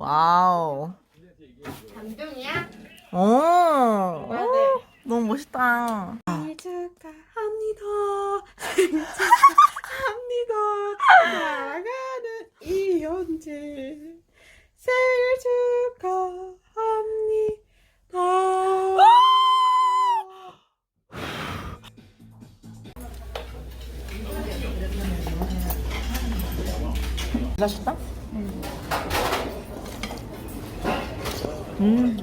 와우. 감동이야? 오. 오, 너무 멋있다. 생일 축하합니다. 생일 축하합니다. 사랑하는 이현재. 생일 축하합니다. 맛있다? 음.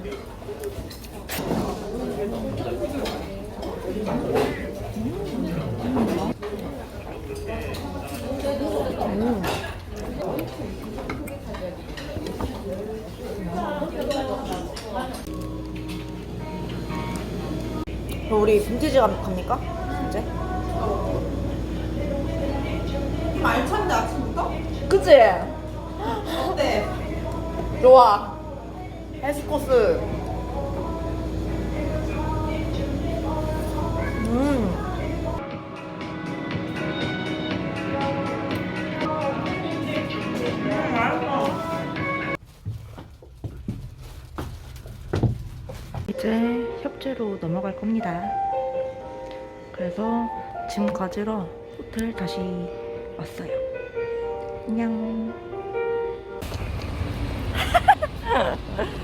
우리 빈티지 가- 갑니까? 이제? 말찬데 아침부터? 그치? 어때? 좋아. 헬스코스. 음. 이제 협재로 넘어갈 겁니다. 그래서 짐 가지러 호텔 다시 왔어요. 안녕.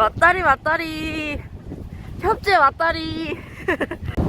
왔다리 왔다리. 협재 왔다리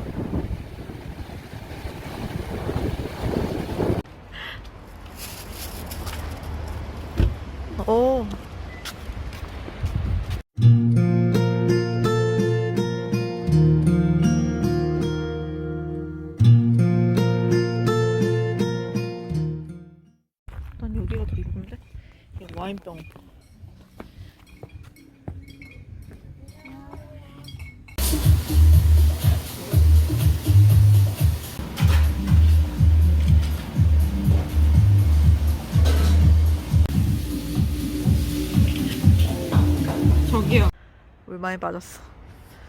많이 빠졌어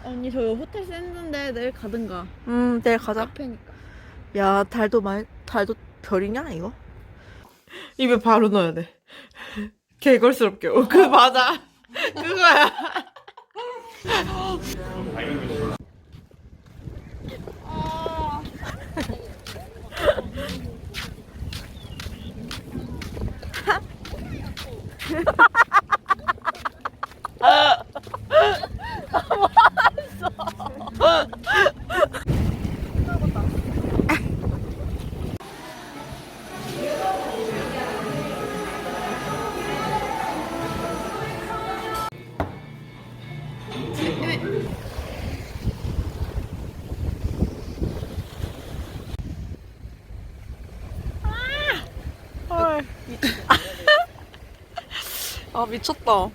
언니 저 호텔 샌드인데 내일 가든가. 음 내일 가자 카페니까. 야 달도 많이 달도 별이냐 이거? 입에 바로 넣어야 돼. 개걸스럽게. 어, 그 맞아. 그거야. 아 미쳤다.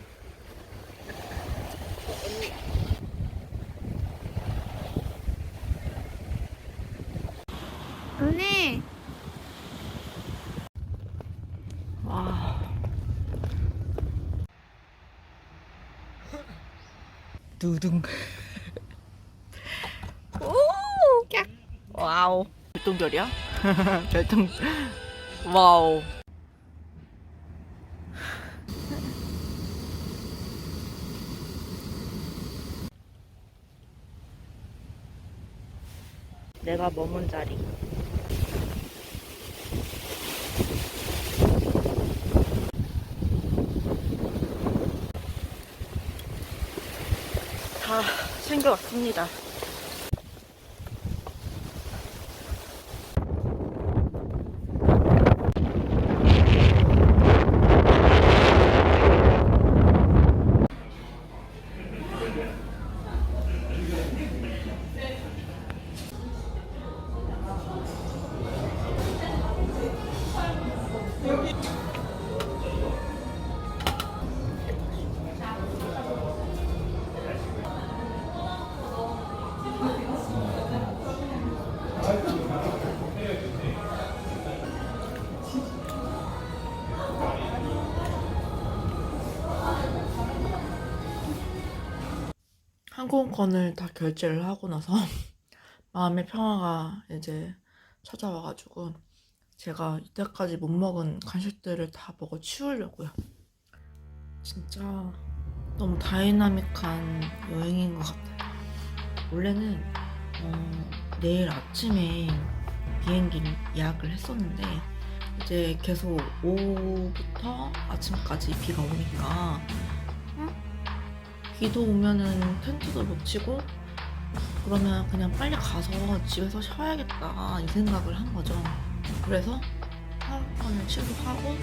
언니. 와. 두둥. 오! 와우. 별똥별이야? 별똥. 와우 내가 머문 자리 다 챙겨왔습니다. 항공권을 다 결제를 하고 나서 마음의 평화가 이제 찾아와가지고 제가 이때까지 못 먹은 간식들을 다 먹어 치우려고요. 진짜 너무 다이나믹한 여행인 것 같아요. 원래는 어, 내일 아침에 비행기를 예약을 했었는데 이제 계속 오후부터 아침까지 비가 오니까 응? 비도 오면은 텐트도 못 치고 그러면 그냥 빨리 가서 집에서 쉬어야겠다 이 생각을 한 거죠. 그래서 하루권을 취소하고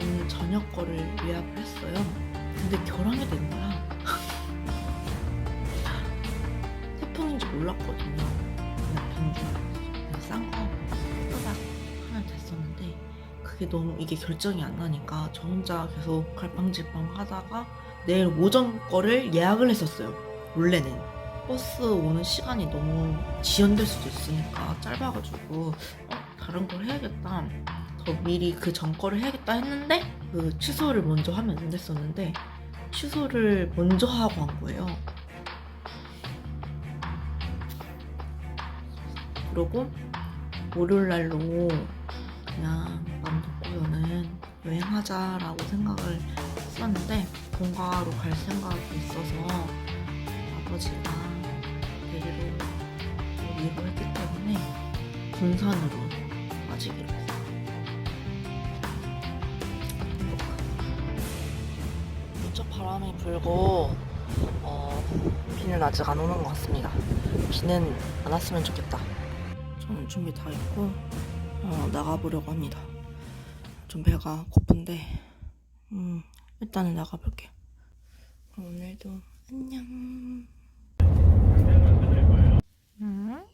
오늘 저녁 거를 예약을 했어요. 근데 결항이 된 거야. 태풍인지 몰랐거든요. 그냥 빈줄 그냥 싼거 또닥 하면 됐었는데 그게 너무 이게 결정이 안 나니까 저 혼자 계속 갈팡질팡 하다가 내일 오전 거를 예약을 했었어요. 원래는 버스 오는 시간이 너무 지연될 수도 있으니까 짧아가지고 어, 다른 걸 해야겠다. 더 미리 그 전 거를 해야겠다 했는데 그 취소를 먼저 하면 안 됐었는데 취소를 먼저 하고 한 거예요. 그러고 월요일 날로 그냥 마음 놓고서는 여행하자라고 생각을 했었는데 본가로 갈 생각이 있어서 아버지가 데리러 오기로 했기 때문에 군산으로 빠지기로 했어요. 무척 바람이 불고 어, 비는 아직 안 오는 것 같습니다. 비는 안 왔으면 좋겠다. 저는 준비 다 했고 어, 나가보려고 합니다. 좀 배가 고픈데 음, 일단은 나가볼게요. 오늘도 안녕. 음?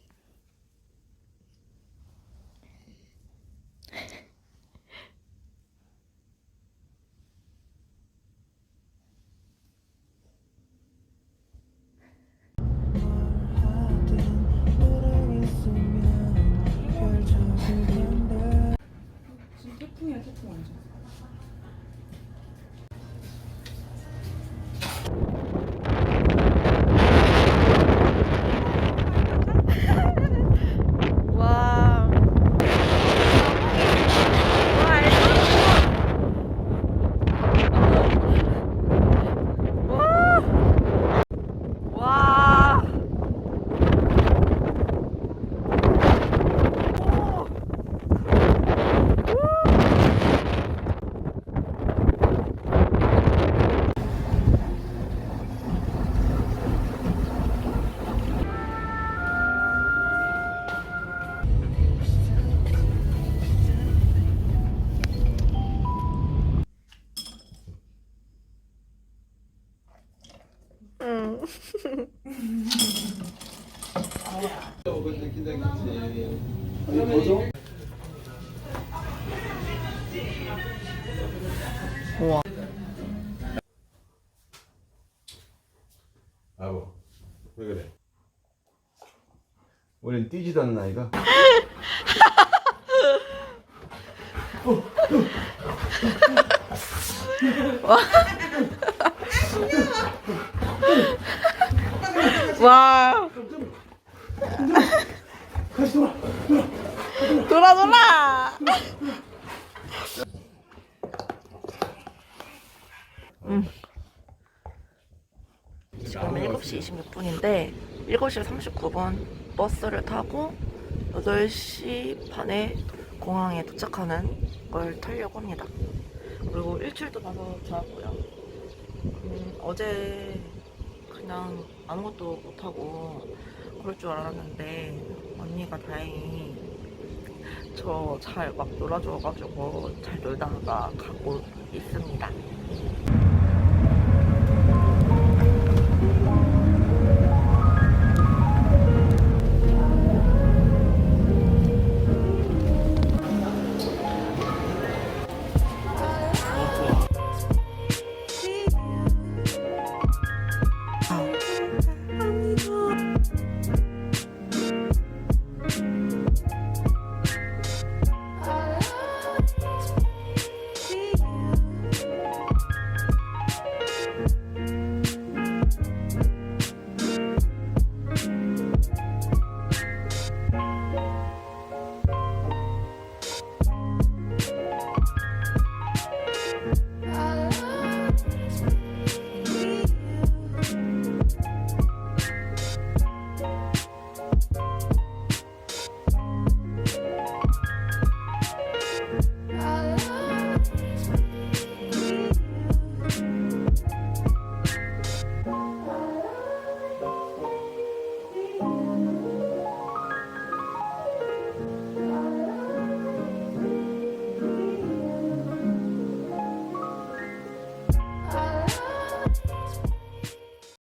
아버 왜 그래? 우린 뛰지도 않는 아이가 와. 다시 돌아 돌아 돌아. 음. 지금은 7시 26분인데 7시 39분 버스를 타고 8시 반에 공항에 도착하는 걸 타려고 합니다. 그리고 일출도 봐서 좋았고요. 음, 어제 그냥 아무것도 못하고 그럴 줄 알았는데 언니가 다행히 저 잘 막 놀아줘가지고 잘 놀다가 가고 있습니다.